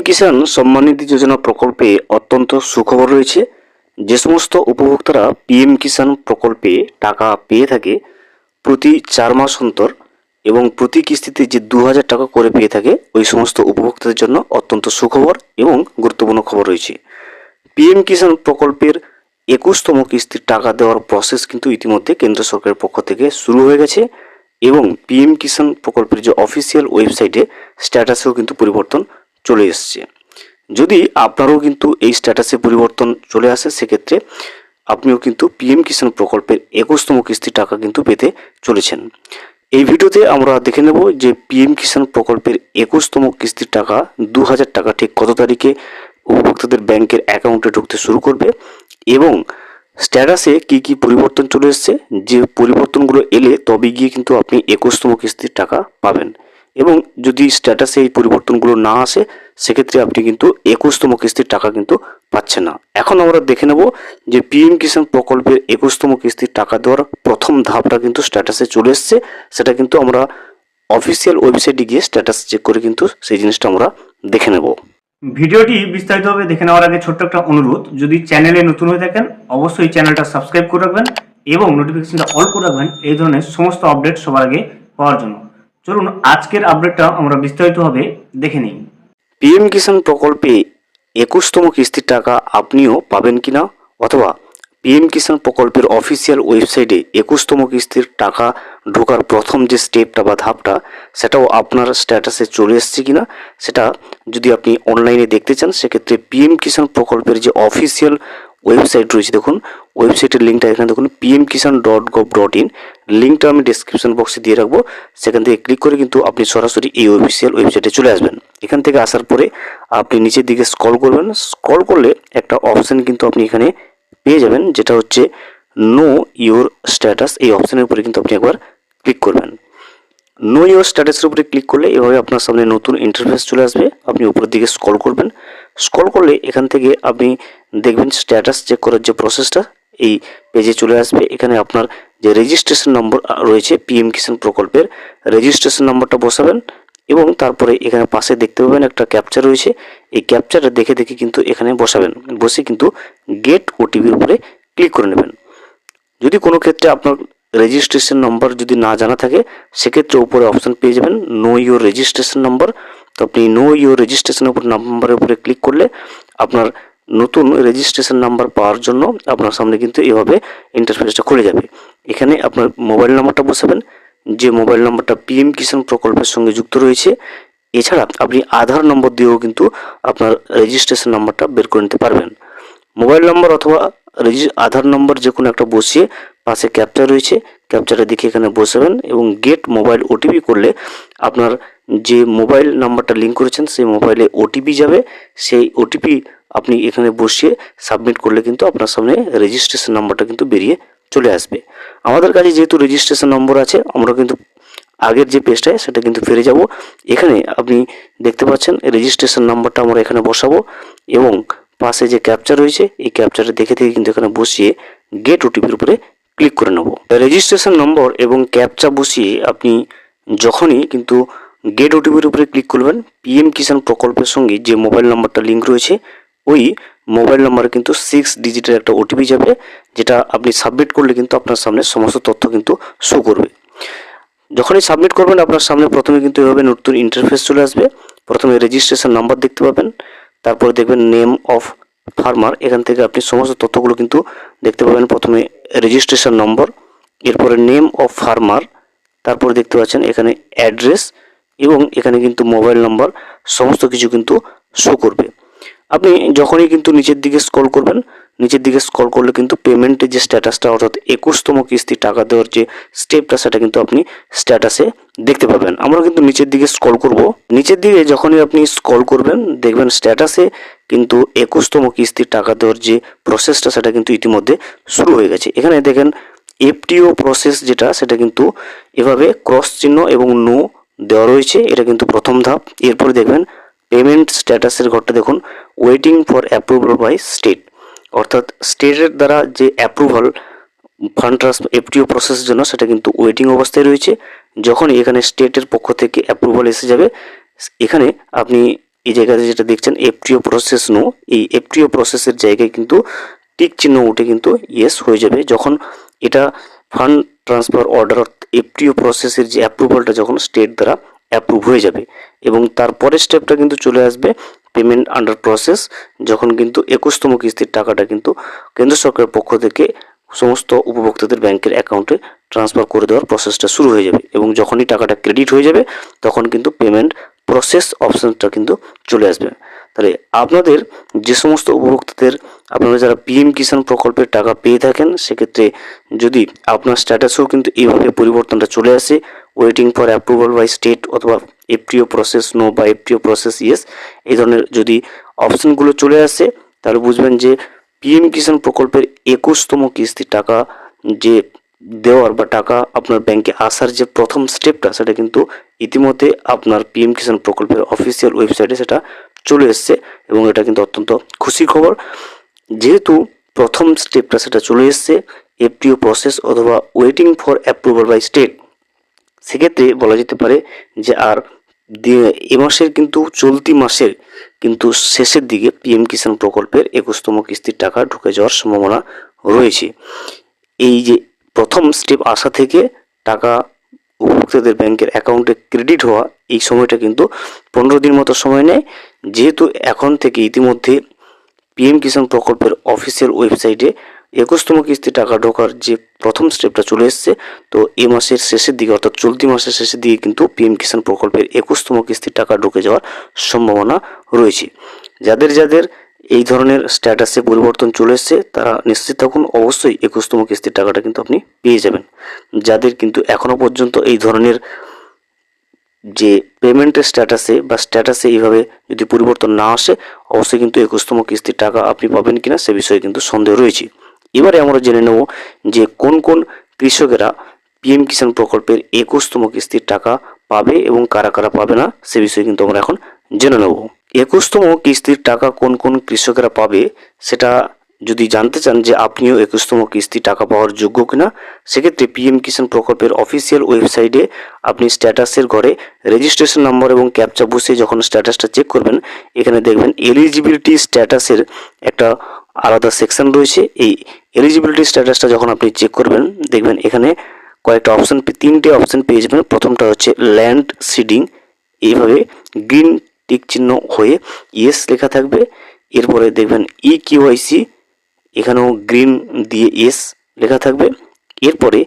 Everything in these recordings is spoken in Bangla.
কিষাণ সম্মান নিধি যোজনা প্রকল্পে অত্যন্ত সুখবর রয়েছে যে সমস্ত উপভোক্তারা পিএম কিষাণ প্রকল্পে টাকা পেয়ে থাকে প্রতি চার মাস অন্তর এবং প্রতি কিস্তিতে যে দু হাজার টাকা করে পেয়ে থাকে ওই সমস্ত উপভোক্তাদের জন্য অত্যন্ত সুখবর এবং গুরুত্বপূর্ণ খবর রয়েছে পিএম কিষাণ প্রকল্পের একুশতম কিস্তির টাকা দেওয়ার প্রসেস কিন্তু ইতিমধ্যে কেন্দ্র সরকারের পক্ষ থেকে শুরু হয়ে গেছে এবং পিএম কিষাণ প্রকল্পের যে অফিসিয়াল ওয়েবসাইটে স্ট্যাটাসেও কিন্তু পরিবর্তন চলে এসছে। যদি আপনারও কিন্তু এই স্ট্যাটাসে পরিবর্তন চলে আসে, সেক্ষেত্রে আপনিও কিন্তু পিএম কিষাণ প্রকল্পের একুশতম কিস্তির টাকা কিন্তু পেতে চলেছেন। এই ভিডিওতে আমরা দেখে নেব যে পিএম কিষাণ প্রকল্পের একুশতম কিস্তির টাকা দু হাজার টাকা ঠিক কত তারিখে উপভোক্তাদের ব্যাংকের অ্যাকাউন্টে ঢুকতে শুরু করবে এবং স্ট্যাটাসে কি কি পরিবর্তন চলে এসছে? যে পরিবর্তনগুলো এলে তবে গিয়ে কিন্তু আপনি একুশতম কিস্তির টাকা পাবেন। এবং যদি স্ট্যাটাসে এই পরিবর্তনগুলো না আসে, সেক্ষেত্রে আপনি কিন্তু একুশতম কিস্তির টাকা কিন্তু পাচ্ছেন না। এখন আমরা দেখে নেব যে পিএম কিষাণ প্রকল্পের একুশতম কিস্তির টাকা দেওয়ার প্রথম ধাপটা কিন্তু স্ট্যাটাসে চলে এসছে। সেটা কিন্তু আমরা অফিসিয়াল ওয়েবসাইটে গিয়ে স্ট্যাটাস চেক করে কিন্তু সেই জিনিসটা আমরা দেখে নেব। ভিডিওটি বিস্তারিতভাবে দেখে নেওয়ার আগে ছোট্ট একটা অনুরোধ, যদি চ্যানেলে নতুন হয়ে থাকেন, অবশ্যই চ্যানেলটা সাবস্ক্রাইব করে রাখবেন এবং নোটিফিকেশনটা অল করে রাখবেন। এই ধরনের সমস্ত আপডেট সবার আগে পাওয়ার জন্য। চলুন আজকের আপডেটটা আমরা বিস্তারিতভাবে দেখে নিই। পিএম কিষাণ প্রকল্পে একুশতম কিস্তির টাকা আপনিও পাবেন কিনা? অথবা পিএম কিষাণ প্রকল্পের অফিসিয়াল ওয়েবসাইটে একুশতম কিস্তির টাকা ঢোকার প্রথম যে স্টেপটা বা ধাপটা, সেটাও আপনার স্ট্যাটাসে চলে এসছে কিনা? সেটা যদি আপনি অনলাইনে দেখতে চান, সেক্ষেত্রে পিএম কিষাণ প্রকল্পের যে অফিসিয়াল ওয়েবসাইট রয়েছে, দেখুন। ওয়েবসাইটের লিঙ্কটা এখানে দেখুন PM Kisan dot gov dot in লিঙ্কটা আমি ডিসক্রিপশন বক্সে দিয়ে রাখব। সেখান থেকে ক্লিক করে কিন্তু আপনি সরাসরি এই অফিসিয়াল ওয়েবসাইটে চলে আসবেন। এখান থেকে আসার পরে আপনি নিচের দিকে স্কল করবেন। স্কল করলে একটা অপশান কিন্তু আপনি এখানে পেয়ে যাবেন, যেটা হচ্ছে নো ইওর স্ট্যাটাস এই অপশানের উপরে কিন্তু আপনি একবার ক্লিক করবেন। নো ইওর স্ট্যাটাসের উপরে ক্লিক করলে এভাবে আপনার সামনে নতুন ইন্টারফেস চলে আসবে। আপনি উপরের দিকে স্কল করবেন। স্ক্রল করলে এখান থেকে আপনি দেখবেন স্ট্যাটাস চেক করার যে প্রসেসটা এই পেজে চলে আসবে। এখানে আপনার যে রেজিস্ট্রেশন নম্বর রয়েছে পিএম কিষাণ প্রকল্পের রেজিস্ট্রেশন নম্বরটা বসাবেন এবং তারপরে এখানে পাশে দেখতে পাবেন একটা ক্যাপচার রয়েছে। এই ক্যাপচারটা দেখে দেখে কিন্তু এখানে বসাবেন। বসে কিন্তু গেট ওটিপির উপরে ক্লিক করে নেবেন। যদি কোনো ক্ষেত্রে আপনার রেজিস্ট্রেশন নম্বর যদি না জানা থাকে, সেক্ষেত্রে উপরে অপশন পেয়ে যাবেন নো ইউর রেজিস্ট্রেশন নম্বর তো আপনি নো ইউর রেজিস্ট্রেশন উপর নাম্বারের উপরে ক্লিক করলে আপনার নতুন রেজিস্ট্রেশন নাম্বার পাওয়ার জন্য আপনার সামনে কিন্তু এভাবে ইন্টারফেসটা খুলে যাবে। এখানে আপনার মোবাইল নাম্বারটা বসাবেন, যে মোবাইল নাম্বারটা পিএম কিষাণ প্রকল্পের সঙ্গে যুক্ত রয়েছে, এছাড়া আপনি আধার নম্বর দিয়েও কিন্তু আপনার রেজিস্ট্রেশন নাম্বারটা বের করে নিতে পারবেন। মোবাইল নম্বর অথবা আধার নম্বর যে কোনো একটা বসিয়ে পাশে ক্যাপচার রয়েছে ক্যাপচারটা দেখে এখানে বসাবেন এবং গেট মোবাইল ওটিপি করলে আপনার যে মোবাইল নাম্বারটা লিঙ্ক করেছেন, সেই মোবাইলে ওটিপি যাবে। সেই ওটিপি আপনি এখানে বসিয়ে সাবমিট করলে কিন্তু আপনার সামনে রেজিস্ট্রেশন নাম্বারটা কিন্তু বেরিয়ে চলে আসবে। আমাদের কাছে যেহেতু রেজিস্ট্রেশন নম্বর আছে, আমরা কিন্তু আগের যে পেজটায় সেটা কিন্তু ফিরে যাব। এখানে আপনি দেখতে পাচ্ছেন রেজিস্ট্রেশন নাম্বারটা আমরা এখানে বসাবো এবং পাশে যে ক্যাপচার রয়েছে, এই ক্যাপচারটা দেখে থেকে কিন্তু এখানে বসিয়ে গেট ওটিপির উপরে ক্লিক করে নেব। রেজিস্ট্রেশন নম্বর এবং ক্যাপচা বসিয়ে আপনি যখনই কিন্তু গেট ওটিপির উপরে ক্লিক করবেন। পিএম কিষাণ প্রকল্পের সঙ্গে যে মোবাইল নাম্বারটা লিঙ্ক রয়েছে, ওই মোবাইল নাম্বারে কিন্তু সিক্স ডিজিটের একটা ওটিপি যাবে, যেটা আপনি সাবমিট করলে কিন্তু আপনার সামনে সমস্ত তথ্য কিন্তু শো করবে। যখনই সাবমিট করবেন, আপনার সামনে প্রথমে কিন্তু এভাবে নতুন ইন্টারফেস চলে আসবে। প্রথমে রেজিস্ট্রেশন নাম্বার দেখতে পাবেন, তারপরে দেখবেন নেম অফ ফার্মার এখান থেকে আপনি সমস্ত তথ্যগুলো কিন্তু দেখতে পাবেন। প্রথমে রেজিস্ট্রেশন নম্বর এরপরে নেম অফ ফার্মার তারপরে দেখতে পাচ্ছেন এখানে অ্যাড্রেস এবং এখানে কিন্তু মোবাইল নাম্বার সমস্ত কিছু কিন্তু শো করবে। আপনি যখনই কিন্তু নিচের দিকে স্ক্রল করবেন, নিচের দিকে স্ক্রল করলে কিন্তু পেমেন্টের যে স্ট্যাটাসটা অর্থাৎ একুশতম কিস্তি টাকা দেওয়ার যে স্টেপটা সেটা কিন্তু আপনি স্ট্যাটাসে দেখতে পাবেন। আমরা কিন্তু নিচের দিকে স্ক্রল করব। নিচের দিকে যখনই আপনি স্ক্রল করবেন, দেখবেন স্ট্যাটাসে কিন্তু একুশতম কিস্তির টাকা দেওয়ার যে প্রসেসটা সেটা কিন্তু ইতিমধ্যে শুরু হয়ে গেছে। এখানে দেখেন এফটিও প্রসেস যেটা, সেটা কিন্তু এভাবে ক্রস চিহ্ন এবং নো দেওয়া রয়েছে, এটা কিন্তু প্রথম ধাপ। এরপরে দেখবেন পেমেন্ট স্ট্যাটাসের ঘরটা দেখুন waiting for approval by state অর্থাৎ স্টেটের দ্বারা যে অ্যাপ্রুভাল ফান্ড ট্রান্সফার এফটিও প্রসেসের জন্য সেটা কিন্তু ওয়েটিং অবস্থায় রয়েছে। যখন এখানে স্টেটের পক্ষ থেকে অ্যাপ্রুভাল এসে যাবে, এখানে আপনি এই জায়গাতে যেটা দেখছেন এফটিও প্রসেস নো এই এফটিও প্রসেসের জায়গায় কিন্তু টিক চিহ্ন উঠে কিন্তু ইয়েস হয়ে যাবে। যখন এটা ফান্ড ট্রান্সফার অর্ডার এফটিও প্রসেসের যে অ্যাপ্রুভালটা যখন স্টেট দ্বারা অ্যাপ্রুভ হয়ে যাবে এবং তারপরের স্টেপটা কিন্তু চলে আসবে পেমেন্ট আন্ডার প্রসেস যখন কিন্তু একুশতম কিস্তির টাকাটা কিন্তু কেন্দ্র সরকারের পক্ষ থেকে সমস্ত উপভোক্তাদের ব্যাংকের অ্যাকাউন্টে ট্রান্সফার করে দেওয়ার প্রসেসটা শুরু হয়ে যাবে এবং যখনই টাকাটা ক্রেডিট হয়ে যাবে, তখন কিন্তু পেমেন্ট প্রসেস অপশনটা কিন্তু চলে আসবে। তাহলে আপনাদের যে সমস্ত উপভোক্তাদের, আপনারা যারা পিএম কিষাণ প্রকল্পের টাকা পেয়ে থাকেন, সেক্ষেত্রে যদি আপনার স্ট্যাটাসেও কিন্তু এইভাবে পরিবর্তনটা চলে আসে waiting for approval by state অথবা এফটিও প্রসেস নো বা এফটিও প্রসেস ইয়েস এই ধরনের যদি অপশনগুলো চলে আসে, তাহলে বুঝবেন যে পিএম কিষাণ প্রকল্পের একুশতম কিস্তির টাকা যে দেওয়ার বা টাকা আপনার ব্যাংকে আসার যে প্রথম স্টেপটা সেটা কিন্তু ইতিমধ্যে আপনার পিএম কিষাণ প্রকল্পের অফিসিয়াল ওয়েবসাইটে সেটা চলে এসছে এবং এটা কিন্তু অত্যন্ত খুশি খবর। যেহেতু প্রথম স্টেপটা সেটা চলে এসছে এফটিও প্রসেস অথবা waiting for approval by state সেক্ষেত্রে বলা যেতে পারে যে আর এ মাসের কিন্তু চলতি মাসের কিন্তু শেষের দিকে পিএম কিষাণ প্রকল্পের একুশতম কিস্তির টাকা ঢুকে যাওয়ার সম্ভাবনা রয়েছে। এই যে প্রথম স্টেপ আসা থেকে টাকা উপভোক্তাদের ব্যাংকের অ্যাকাউন্টে ক্রেডিট হওয়া, এই সময়টা কিন্তু পনেরো দিন মতো সময় নেয়। যেহেতু এখন থেকে ইতিমধ্যে পিএম কিষাণ প্রকল্পের অফিসিয়াল ওয়েবসাইটে একুশতম কিস্তি টাকা ঢোকার যে প্রথম স্টেপটা চলে এসছে, তো এ মাসের শেষের দিকে, অর্থাৎ চলতি মাসের শেষের দিকে কিন্তু পিএম কিষাণ প্রকল্পের একুশতম কিস্তির টাকা ঢুকে যাওয়ার সম্ভাবনা রয়েছে। যাদের যাদের এই ধরনের স্ট্যাটাসে পরিবর্তন চলে এসছে, তারা নিশ্চিত থাকুন, অবশ্যই একুশতম কিস্তির টাকাটা কিন্তু আপনি পেয়ে যাবেন। যাদের কিন্তু এখনও পর্যন্ত এই ধরনের যে পেমেন্টের স্ট্যাটাসে বা স্ট্যাটাসে এইভাবে যদি পরিবর্তন না আসে, অবশ্যই কিন্তু একুশতম কিস্তির টাকা আপনি পাবেন কিনা সে বিষয়ে কিন্তু সন্দেহ রয়েছে। এবারে আমরা জেনে নেব যে কোন কোন কৃষকেরা পিএম কিষাণ প্রকল্পের একুশতম কিস্তির টাকা পাবে এবং কারা কারা পাবে না, সে বিষয়ে কিন্তু আমরা এখন জেনে নেব। একুশতম কিস্তির টাকা কোন কোন কৃষকেরা পাবে সেটা যদি জানতে চান যে আপনিও একুশতম কিস্তি টাকা পাওয়ার যোগ্য কিনা, সেক্ষেত্রে পিএম কিষাণ প্রকল্পের অফিসিয়াল ওয়েবসাইটে আপনি স্ট্যাটাসের ঘরে রেজিস্ট্রেশন নম্বর এবং ক্যাপচা বসে যখন স্ট্যাটাসটা চেক করবেন, এখানে দেখবেন এলিজিবিলিটি স্ট্যাটাসের একটা আলাদা সেকশন রয়েছে। এই এলিজিবিলিটি স্ট্যাটাসটা যখন আপনি চেক করবেন, দেখবেন এখানে কয়েকটা অপশন তিনটে অপশান পেয়ে যাবেন। প্রথমটা হচ্ছে ল্যান্ড সিডিং এইভাবে গ্রিন টিক চিহ্ন হয়ে ইয়েস লেখা থাকবে। এরপরে দেখবেন ই কিউআইসি এখানেও গ্রিন দিয়ে এস লেখা থাকবে। এরপরে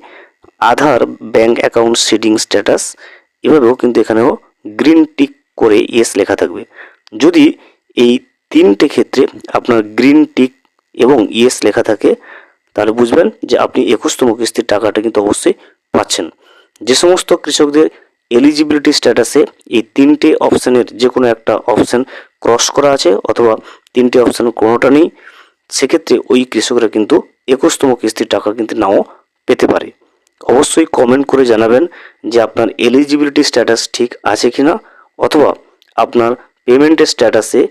Aadhaar bank account seeding status এভাবেও কিন্তু এখানেও গ্রিন টিক করে ইয়েস লেখা থাকবে। যদি এই তিনটে ক্ষেত্রে আপনার গ্রিন টিক এবং ইয়েস লেখা থাকে, তাহলে বুঝবেন যে আপনি একুশতম কিস্তির টাকাটা কিন্তু অবশ্যই পাচ্ছেন। যে সমস্ত কৃষকদের এলিজিবিলিটি স্ট্যাটাসে এই তিনটে অপশানের যে কোনো একটা অপশান ক্রস করা আছে অথবা তিনটে অপশান কোনোটা নেই, সেক্ষেত্রে ওই কৃষকরা কিন্তু একুশতম কিস্তির টাকা কিন্তু নাও পেতে পারে। অবশ্যই কমেন্ট করে জানাবেন যে আপনার এলিজিবিলিটি স্ট্যাটাস ঠিক আছে কিনা অথবা আপনার পেমেন্টের স্ট্যাটাসে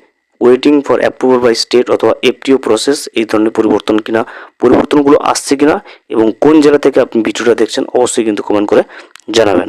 waiting for approval by state অথবা এফটিও প্রসেস এই ধরনের পরিবর্তন কিনা, পরিবর্তনগুলো আসছে কিনা এবং কোন জেলা থেকে আপনি ভিডিওটা দেখছেন, অবশ্যই কিন্তু কমেন্ট করে জানাবেন।